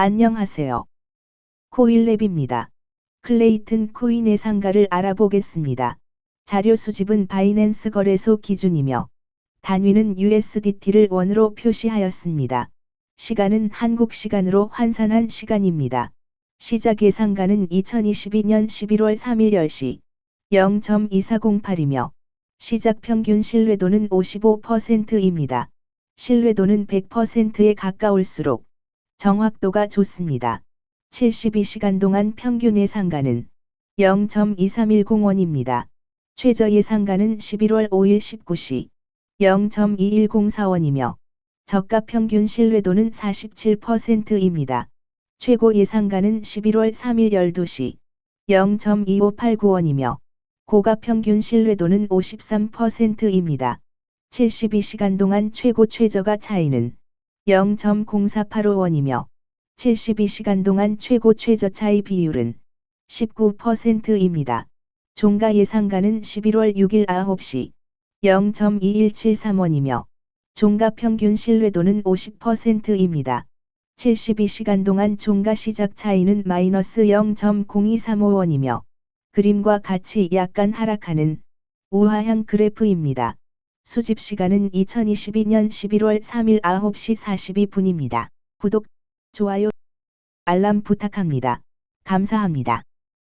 안녕하세요. 코일랩입니다. 클레이튼 코인의 상가를 알아보겠습니다. 자료 수집은 바이낸스 거래소 기준이며 단위는 USDT를 원으로 표시하였습니다. 시간은 한국 시간으로 환산한 시간입니다. 시작 예상가는 2022년 11월 3일 10시 0.2408이며 시작 평균 신뢰도는 55%입니다. 신뢰도는 100%에 가까울수록 정확도가 좋습니다. 72시간 동안 평균 예상가는 0.2310원입니다. 최저 예상가는 11월 5일 19시 0.21045원이며 저가 평균 신뢰도는 47%입니다. 최고 예상가는 11월 3일 12시 0.2589원이며 고가 평균 신뢰도는 53%입니다. 72시간 동안 최고 최저가 차이는 0.0485원이며 72시간 동안 최고 최저 차이 비율은 19%입니다. 종가 예상가는 11월 6일 9시 0.2173원이며 종가 평균 신뢰도는 50%입니다. 72시간 동안 종가 시작 차이는 마이너스 0.0235원이며 그림과 같이 약간 하락하는 우하향 그래프입니다. 수집 시간은 2022년 11월 3일 9시 42분입니다. 구독, 좋아요, 알람 부탁합니다. 감사합니다.